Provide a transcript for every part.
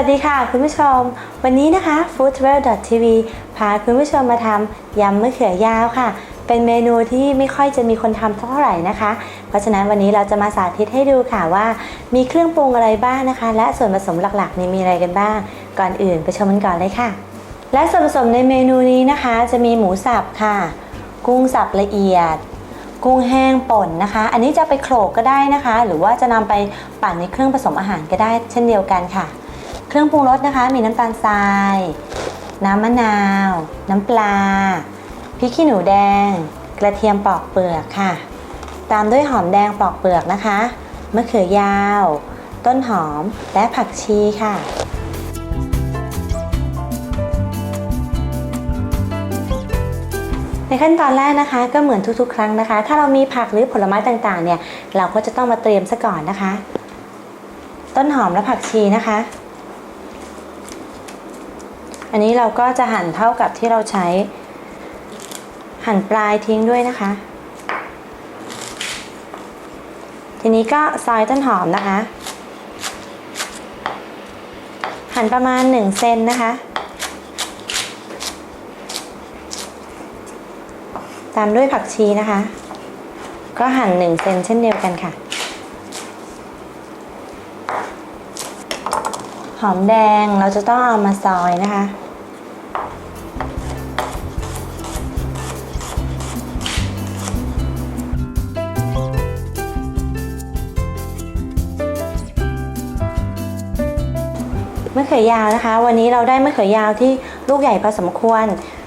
วัสดีค่ะคุณผู้ชม วันนี้นะคะ foodtravel.tv พาคุณผู้ชมมาทำยำมะเขือยาวค่ะ เป็นเมนูที่ไม่ค่อยจะมีคนทำเท่าไหร่นะคะ เพราะฉะนั้นวันนี้เราจะมาสาธิตให้ดูค่ะว่า มีเครื่องปรุงอะไรบ้างนะคะ และส่วนผสมหลักๆนี่มีอะไรกันบ้าง ก่อนอื่นไปชมกันก่อนเลยค่ะ และส่วนผสมในเมนูนี้นะคะ จะมีหมูสับค่ะ กุ้งสับละเอียดกุ้งแห้งป่นนะคะ อันนี้จะไปโขลกก็ได้นะคะ หรือว่าจะนำไปปั่นในเครื่องผสมอาหารก็ได้เช่นเดียวกันค่ะ เครื่องปรุงรสนะคะ มีน้ำตาลทราย น้ำมะนาว น้ำปลา พริกขี้หนูแดง กระเทียมปอกเปลือกค่ะ ตามด้วยหอมแดงปอกเปลือกนะคะมะเขือยาว ต้นหอมและผักชีค่ะในขั้นตอนแรกนะคะก็เหมือนทุกๆ ครั้งนะคะ ถ้าเรามีผักหรือผลไม้ต่างๆเนี่ย เราก็จะต้องมาเตรียมซะก่อนนะคะ ต้นหอมและผักชีนะคะ อันนี้เราก็จะหั่นเท่ากับที่เราใช้ หั่นปลายทิ้งด้วยนะคะ ทีนี้ก็ซอยต้นหอมนะคะ หั่นประมาณ 1 เซนนะคะ ตามด้วยผักชีนะคะ ก็หั่น 1 เซนเช่นเดียวกันค่ะหอมแดงเราจะต้องเอามาซอยนะคะ มะเขือยาวนะคะ วันนี้เราได้มะเขือยาวที่ลูกใหญ่พอสมควร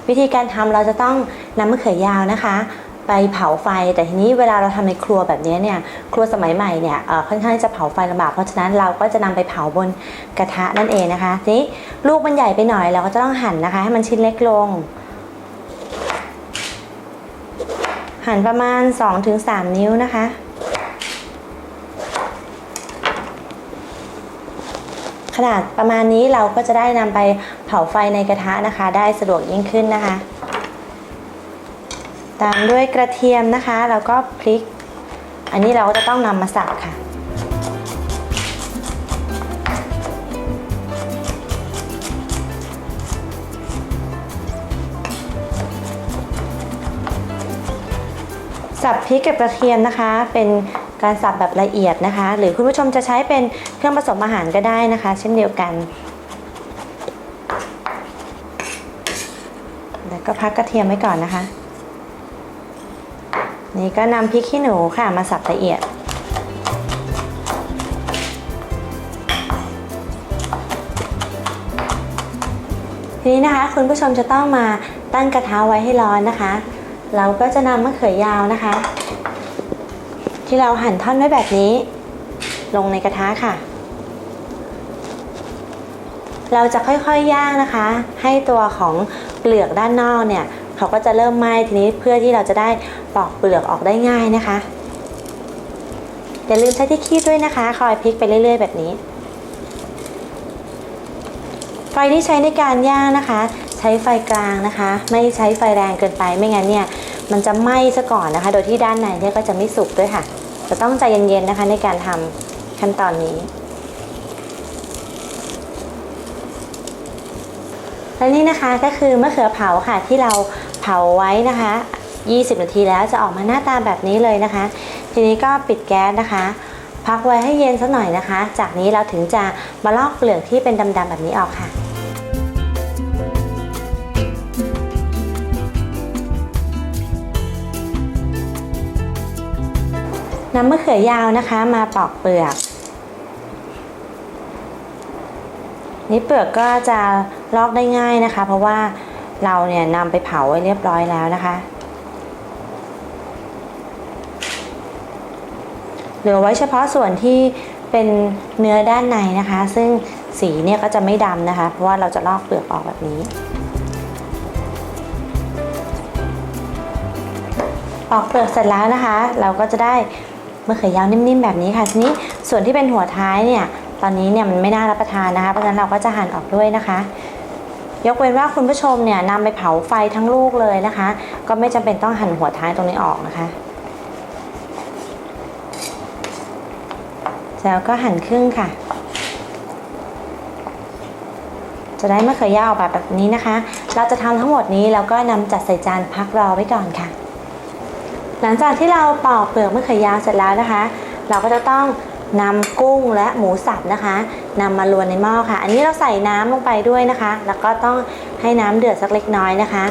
วิธีการทำเราจะต้องนำมะเขือยาวนะคะ ไปเผาไฟแต่ทีนี้เวลาเราทำในครัวแบบนี้เนี่ยครัวสมัยใหม่เนี่ยค่อนข้างจะเผาไฟลำบากเพราะฉะนั้นเราก็จะนำไปเผาบนกระทะนั่นเองนะคะทีนี้ลูกมันใหญ่ไปหน่อยเราก็จะต้องหั่นนะคะให้มันชิ้นเล็กลง หั่นประมาณ 2-3 นิ้วนะคะ ขนาดประมาณนี้เราก็จะได้นำไปเผาไฟในกระทะนะคะ ได้สะดวกยิ่งขึ้นนะคะ ตามด้วยกระเทียมนะคะ แล้วก็พริก อันนี้เราก็จะต้องนำมาสับค่ะสับพริกกับกระเทียมนะคะ เป็นการสับแบบละเอียดนะคะ หรือคุณผู้ชมจะใช้เป็น เครื่องผสมอาหารก็ได้นะคะ เช่นเดียวกัน แล้วก็พักกระเทียมไว้ก่อนนะคะ นี่ก็นำพริกขี้หนูค่ะมาสับละเอียดทีนี้นะคะคุณผู้ชมจะต้องมาตั้งกระทะไว้ให้ร้อนนะคะ เราก็จะนำมะเขือยาวนะคะ ที่เราหั่นท่อนไว้แบบนี้ ลงในกระทะค่ะ เราจะค่อยๆย่างนะคะ ให้ตัวของเปลือกด้านนอกเนี่ยเขาก็จะเริ่มไหม้ทีนี้เพื่อที่เราจะได้ปอกเปลือกออกได้ง่ายนะคะอย่าลืมใช้ที่คีบด้วยนะคะ คอยพลิกไปเรื่อยๆ แบบนี้ไฟที่ใช้ในการย่างนะคะ ใช้ไฟกลางนะคะ ไม่ใช้ไฟแรงเกินไปไม่งั้นเนี่ยมันจะไหม้ซะก่อนนะคะ โดยที่ด้านในเนี่ยก็จะไม่สุกด้วยค่ะ จะต้องใจเย็นๆนะคะในการทำ ขั้นตอนนี้ และนี่นะคะก็คือมะเขือเผาค่ะที่เราเผาไว้นะคะ 20 นาทีแล้วจะออกมาหน้าตาแบบนี้เลยนะคะ ทีนี้ก็ปิดแก๊สนะคะ พักไว้ให้เย็นสักหน่อยนะคะ จากนี้เราถึงจะมาลอกเปลือกที่เป็นดำๆแบบนี้ออกค่ะนำมะเขือยาวนะคะ มาปอกเปลือก นี่เปลือกก็จะลอกได้ง่ายนะคะ เพราะว่าเราเนี่ยนำไปเผาไว้เรียบร้อยแล้วนะคะเหลือไว้เฉพาะส่วนที่เป็นเนื้อด้านในนะคะ ซึ่งสีเนี่ยก็จะไม่ดำนะคะ เพราะว่าเราจะลอกเปลือกออกแบบนี้ปอกเปลือกเสร็จแล้วนะคะ เราก็จะได้มะเขือยาวนิ่มๆแบบนี้ค่ะทีนี้ส่วนที่เป็นหัวท้ายเนี่ย ตอนนี้เนี่ยมันไม่น่ารับประทานนะคะ เพราะฉะนั้นเราก็จะหั่นออกด้วยนะคะ ยกเว้นว่าคุณผู้ชมเนี่ยนำไปเผาไฟทั้งลูกเลยนะคะ ก็ไม่จำเป็นต้องหั่นหัวท้ายตรงนี้ออกนะคะแล้วก็หั่นครึ่งค่ะ จะได้มะเขือยาวออกมาแบบนี้นะคะ เราจะทำทั้งหมดนี้แล้วก็นำจัดใส่จานพักรอไว้ก่อนค่ะ หลังจากที่เราปอกเปลือกมะเขือยาวเสร็จแล้วนะคะ เราก็จะต้อง นำกุ้งและหมูสับนะคะนำมาลวนในหม้อค่ะ อันนี้เราใส่น้ำลงไปด้วยนะคะ แล้วก็ต้องให้น้ำเดือดสักเล็กน้อยนะคะ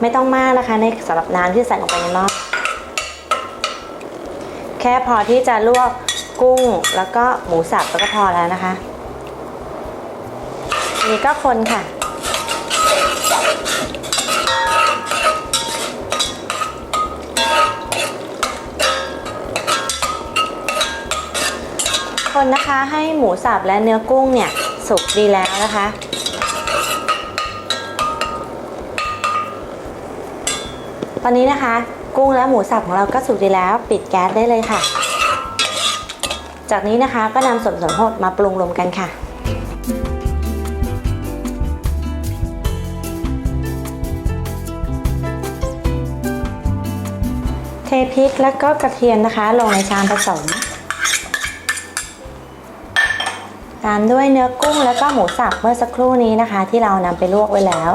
ไม่ต้องมากนะคะในสำหรับน้ำที่ใส่ลงไปในหม้อแค่พอที่จะลวกกุ้งแล้วก็หมูสับแล้วก็พอแล้วนะคะนนี้ก็คนค่ะ คนนะคะให้หมูสับและเนื้อกุ้งเนี่ยสุกดีแล้วนะคะ ตอนนี้นะคะ กุ้งและหมูสับของเราก็สุกดีแล้ว ปิดแก๊สได้เลยค่ะ จากนี้นะคะก็นำส่วนผสมหดมาปรุงรวมกันค่ะเทพริกแล้วก็กระเทียมนะคะลงในชามผสม ตามด้วยเนื้อกุ้งแล้วก็หมูสับเมื่อสักครู่นี้นะคะ ที่เรานำไปลวกไว้แล้ว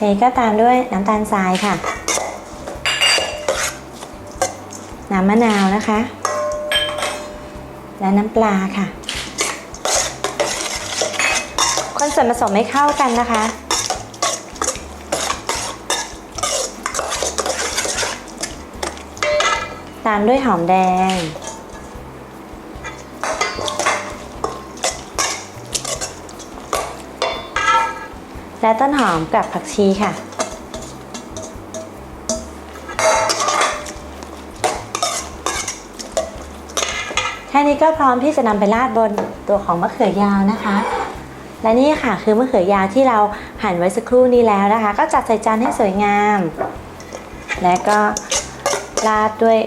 นี่ก็ตามด้วยน้ำตาลทรายค่ะ น้ำมะนาวนะคะ และน้ำปลาค่ะ คนส่วนผสมให้เข้ากันนะคะตามด้วยหอมแดง และต้นหอมกับผักชีค่ะ แค่นี้ก็พร้อมที่จะนำไปราดบนตัวของมะเขือยาวนะคะ และนี่ค่ะคือมะเขือยาวที่เราหั่นไว้สักครู่นี้แล้วนะคะ ก็จัดใส่จานให้สวยงาม และก็ราดด้วย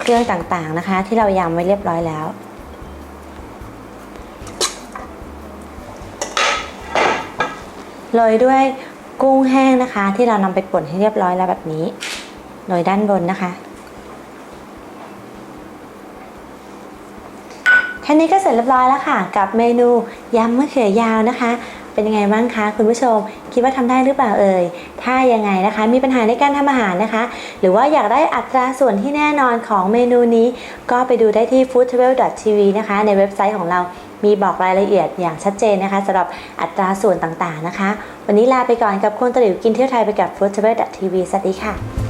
เครื่องต่างๆนะคะ ที่เรายำไว้เรียบร้อยแล้ว โรยด้วยกุ้งแห้งนะคะ ที่เรานำไปป่นให้เรียบร้อยแล้วแบบนี้โรยด้านบนนะคะแค่นี้ก็เสร็จเรียบร้อยแล้วค่ะ กับเมนูยำมะเขือยาวนะคะ เป็นยังไงบ้างคะคุณผู้ชม คิดว่าทำได้หรือเปล่าเอ่ยถ้ายังไงนะคะ มีปัญหาในการทำอาหารนะคะ หรือว่าอยากได้อัตราส่วนที่แน่นอนของเมนูนี้ ก็ไปดูได้ที่ foodtravel.tv นะคะ ในเว็บไซต์ของเรา มีบอกรายละเอียดอย่างชัดเจนนะคะสำหรับอัตราส่วนต่างๆนะคะ วันนี้ลาไปก่อนกับคุณตะหลิวกินเที่ยวไทยไปกับ foodtravel.tv สวัสดีค่ะ